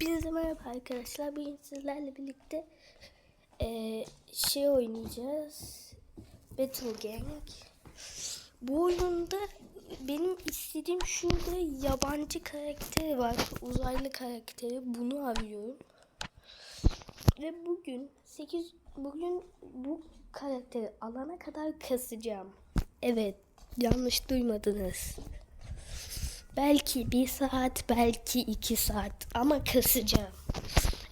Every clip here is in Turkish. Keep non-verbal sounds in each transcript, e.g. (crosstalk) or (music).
Hepinize merhaba arkadaşlar. Bugün sizlerle birlikte eee, şey oynayacağız. Battle Gang. Bu oyunda benim istediğim şurada yabancı karakteri var. Uzaylı karakteri. Bunu arıyorum. Ve bugün 8 bugün bu karakteri alana kadar kasacağım. Evet, yanlış duymadınız. Belki bir saat, belki iki saat ama kasacağım.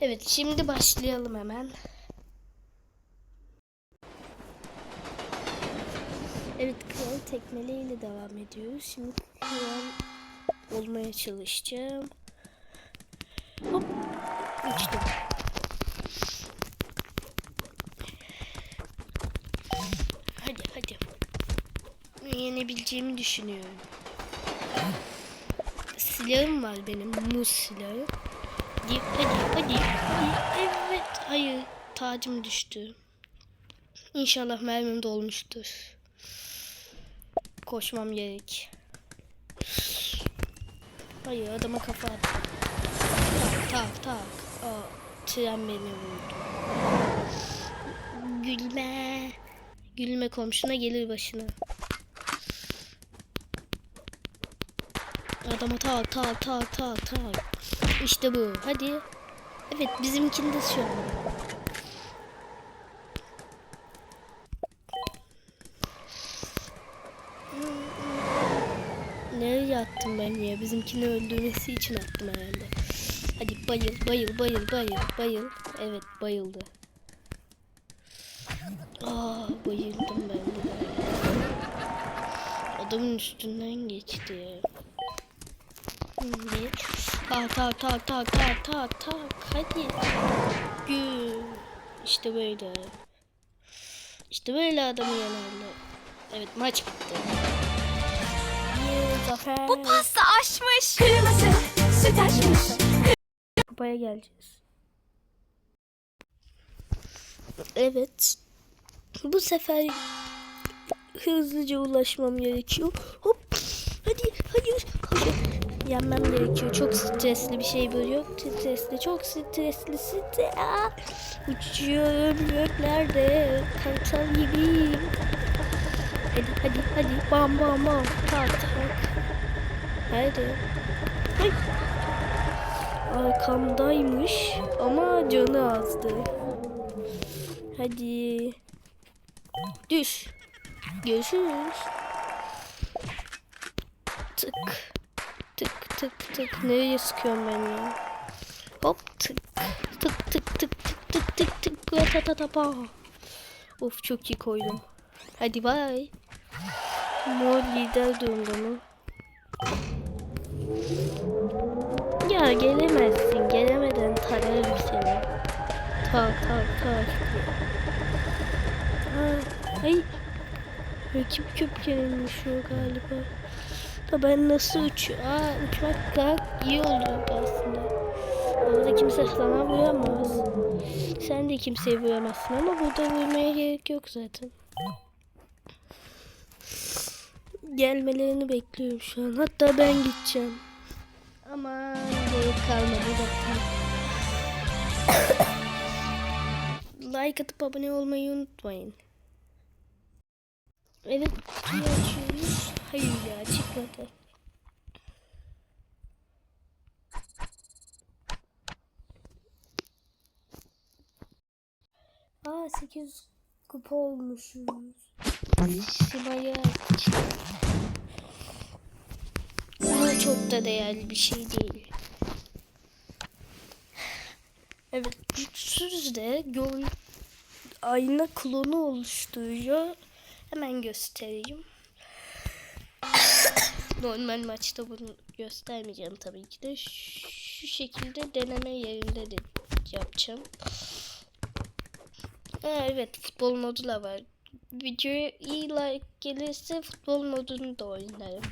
Evet, şimdi başlayalım hemen. Evet, kral tekmeleyle devam ediyoruz. Şimdi kral olmaya çalışacağım. Hop, uçtum. Hadi hadi. Yenebileceğimi düşünüyorum. Silahım var benim. Muz silahı. Hadi hadi hadi. Evet. Hayır. Tacım düştü. İnşallah mermim dolmuştur. Koşmam gerek. Hayır adama kafa attı. Tak tak tak. Aa, tren beni vurdu. Gülme. Gülme komşuna gelir başına. Adama tak tak tak tak tak. İşte bu. Hadi. Evet bizimkinde şu an. Nereye attım ben ya? Bizimkini öldürmesi için attım herhalde. Hadi bayıl bayıl bayıl bayıl bayıl. Evet bayıldı. Aa bayıldım ben. Adamın üstünden geçti. Şimdi tak tak tak tak tak tak tak hadi. Gül. İşte böyle. İşte böyle adamı yenerler. Evet maç bitti. Zafer. Bu pasta aşmış. Kırmızı süt aşmış. Kupaya geleceğiz. Evet. Bu sefer hızlıca ulaşmam gerekiyor. Hop. Hadi hayır. Hayır. Yenmem gerekiyor. Çok stresli bir şey bu. Yok stresli. Çok stresli. Stre Aa! Uçuyorum göklerde. Kartal gibiyim. Hadi hadi hadi. Bam bam bam. Tak tak. Hadi. Ay. Arkamdaymış ama canı azdı. Hadi. Düş. Görüşürüz. Tık. Tık tık. Nereye sıkıyorum ben ya? Hop tık. Tık tık tık tık tık tık tık. Ratatata. Of çok iyi koydum. Hadi bay. Mor lider durumda mı? Ya gelemezsin. Gelemeden tararım seni. Tak tak tak. Ha, ay. Rakip köpkenmiş o galiba. Da ben nasıl uçuyor? Aa uçmak gayet iyi oldu aslında. Orada kimse sana vuramaz. Sen de kimseye vuramazsın ama burada vurmaya gerek yok zaten. Gelmelerini bekliyorum şu an. Hatta ben gideceğim. Aman gerek kalmadı zaten. (coughs) like atıp abone olmayı unutmayın. Evet. Hayır ya çıkmadı. Aa 8 kupa olmuşuz. Sima'ya Ama çok da değerli bir şey değil. Evet, güçsüz de gör ayna klonu oluşturuyor. Hemen göstereyim. Normal maçta bunu göstermeyeceğim tabii ki de. Şu şekilde deneme yerinde de yapacağım. Ha, evet futbol modu da var. Videoya iyi like gelirse futbol modunu da oynarım.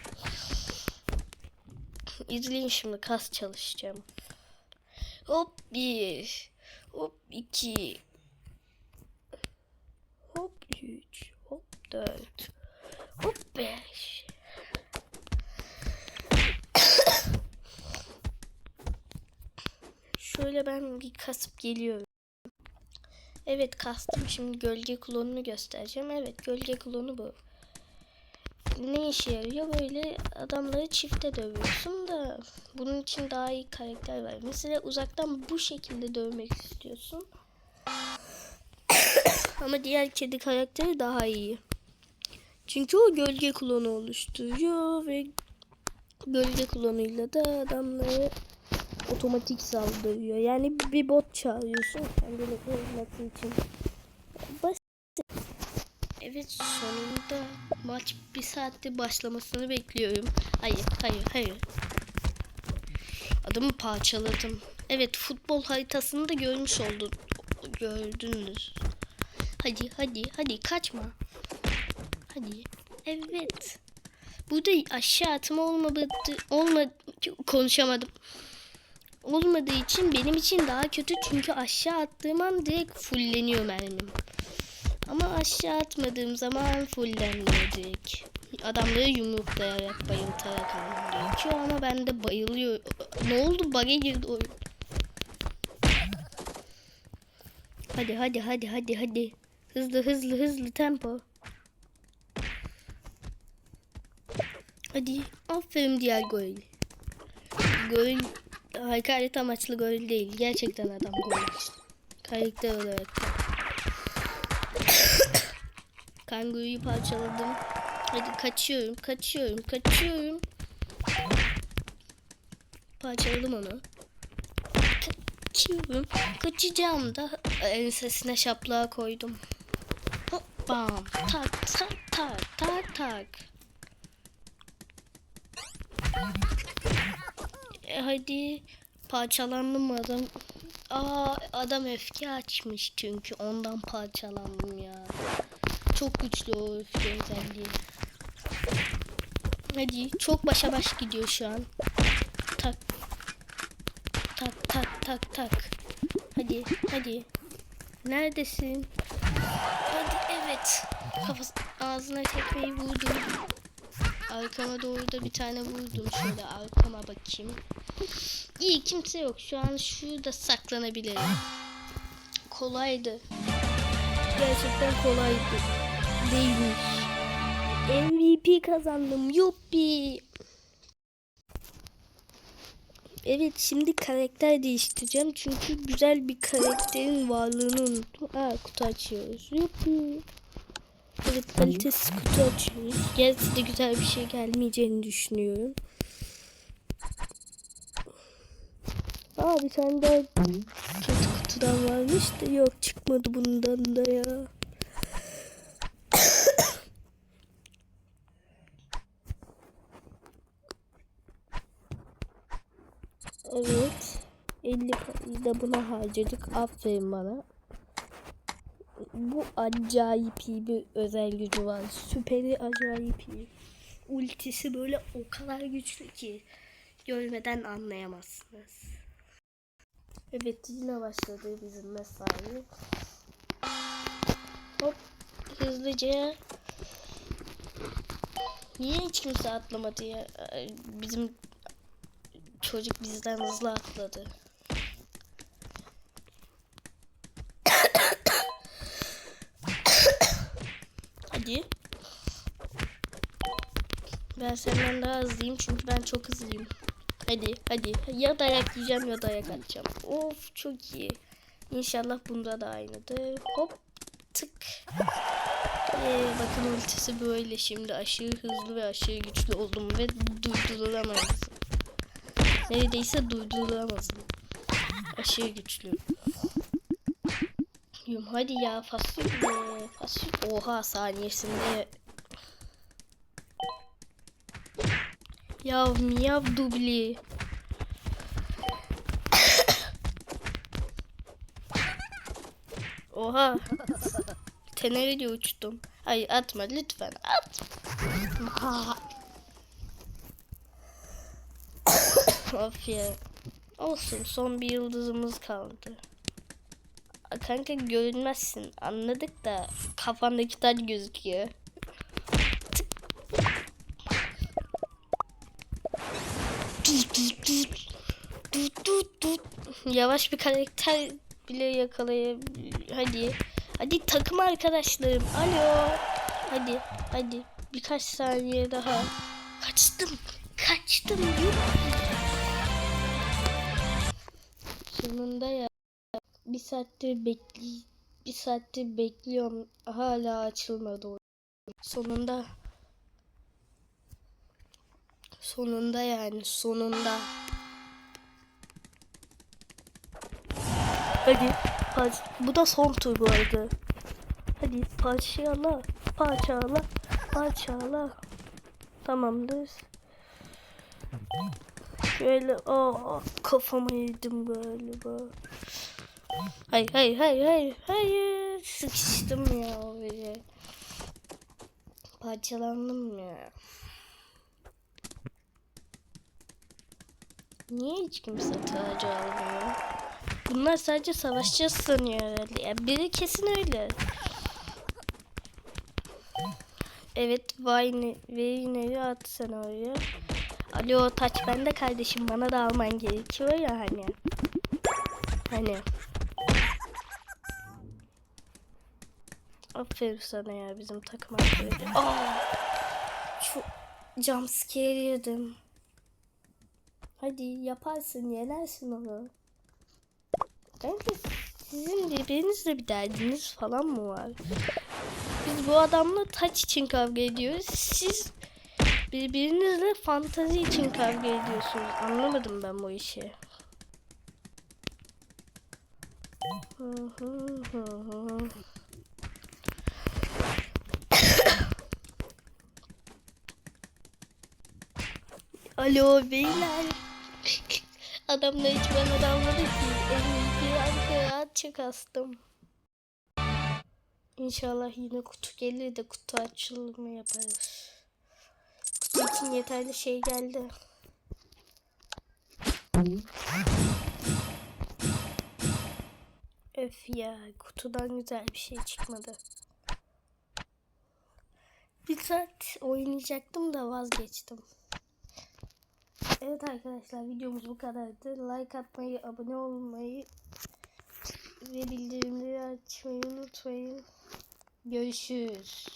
İzleyin şimdi kas çalışacağım. Hop bir. Hop iki. Hop üç. Hop dört. Hop beş. Şöyle ben bir kasıp geliyorum. Evet kastım şimdi gölge klonunu göstereceğim. Evet gölge klonu bu. Ne işe yarıyor? Böyle adamları çifte dövüyorsun da bunun için daha iyi karakter var. Mesela uzaktan bu şekilde dövmek istiyorsun. (coughs) Ama diğer kedi karakteri daha iyi. Çünkü o gölge klonu oluşturuyor ve gölge klonuyla da adamları otomatik saldırıyor. Yani bir bot çağırıyorsun kendini koruması için. Basit. Evet sonunda maç bir saatte başlamasını bekliyorum. Hayır hayır hayır. Adamı parçaladım. Evet futbol haritasını da görmüş oldun. Gördünüz. Hadi hadi hadi kaçma. Hadi. Evet. Burada aşağı atma olmadı. Olmadı. Konuşamadım. Olmadığı için benim için daha kötü çünkü aşağı attığım an direkt fulleniyor mermim. Ama aşağı atmadığım zaman fullenmiyor direkt. Adamları yumruklayarak bayıltarak almam gerekiyor ama ben de bayılıyor. Ne oldu? Bug'a girdi oyun. Hadi hadi hadi hadi hadi. Hızlı hızlı hızlı tempo. Hadi aferin diğer gol. Gol hakaret amaçlı gol değil. Gerçekten adam gol. Karakter olarak (coughs) da. Kanguruyu parçaladım. Hadi kaçıyorum, kaçıyorum, kaçıyorum. Parçaladım onu. Kaçıyorum. Kaçacağım da ensesine şaplağı koydum. Hop bam. Tak tak tak tak tak. E, hadi parçalandım adam? Aa adam öfke açmış çünkü ondan parçalandım ya. Çok güçlü o öfke özelliği. Hadi çok başa baş gidiyor şu an. Tak. Tak tak tak tak. Hadi hadi. Neredesin? Hadi evet. Kafası ağzına tekmeyi vurdum. Arkama doğru da bir tane vurdum. Şöyle arkama bakayım. İyi kimse yok. Şu an şurada saklanabilirim. Kolaydı. Gerçekten kolaydı. Değilmiş. MVP kazandım. Yuppi. Evet şimdi karakter değiştireceğim. Çünkü güzel bir karakterin varlığını unuttum. Aa kutu açıyoruz. Yuppi. Evet kalitesiz kutu açıyoruz. Gerçi de güzel bir şey gelmeyeceğini düşünüyorum. Aa bir tane daha kötü kutudan varmış da yok çıkmadı bundan da ya. evet. 50 parayı buna harcadık. Aferin bana. Bu acayip iyi bir özel gücü var. Süperi acayip iyi. Ultisi böyle o kadar güçlü ki görmeden anlayamazsınız. Evet yine başladı bizim mesai. Hop hızlıca. Niye hiç kimse atlamadı ya? Ay, Bizim çocuk bizden hızlı atladı. Hadi. Ben senden daha hızlıyım çünkü ben çok hızlıyım. Hadi hadi. Ya dayak yiyeceğim ya dayak atacağım. Of çok iyi. İnşallah bunda da aynıdır. Hop tık. Ee, bakın ultisi böyle şimdi aşırı hızlı ve aşırı güçlü oldum ve durdurulamazsın. Neredeyse durdurulamazsın. Aşırı güçlü. Hadi ya fasulye. Fasulye. Oha saniyesinde. Ya miyav dubli. Oha. Tenerife uçtum. Hayır atma lütfen at. Of ya. Olsun son bir yıldızımız kaldı. Kanka görünmezsin anladık da kafandaki taç gözüküyor. Yavaş bir karakter bile yakalayabilir. Hadi. Hadi takım arkadaşlarım. Alo. Hadi. Hadi. Birkaç saniye daha. Kaçtım. Kaçtım. Sonunda ya. Bir saattir bekli bir saattir bekliyorum. Hala açılmadı. Sonunda. Sonunda yani sonunda. Hadi. Parç bu da son tur bu arada. Hadi parçala. Parçala. Parçala. Tamamdır. Şöyle aa kafama yedim galiba. Hayır hayır hayır hayır hayır sıkıştım ya böyle. Parçalandım ya. Niye hiç kimse tacı almıyor? Bunlar sadece savaşacağız sanıyor herhalde. Ya biri kesin öyle. Evet Vayne Vayne'i at sen oraya. Alo taç bende kardeşim bana da alman gerekiyor ya hani. Hani. Aferin sana ya bizim takım arkadaşı. Aa! Çok jumpscare yedim. Hadi yaparsın yenersin onu. Bence sizin birbirinizle bir derdiniz falan mı var? Biz bu adamla taç için kavga ediyoruz. Siz birbirinizle fantazi için kavga ediyorsunuz. Anlamadım ben bu işi. Alo beyler. (laughs) Adamla hiç bana dalmadı ki. Açık astım. İnşallah yine kutu gelir de kutu açılımı yaparız. Kutu için yeterli şey geldi. Öf ya kutudan güzel bir şey çıkmadı. Bir saat oynayacaktım da vazgeçtim. Evet arkadaşlar videomuz bu kadardı. Like atmayı, abone olmayı ve bildirimleri açmayı unutmayın. Görüşürüz.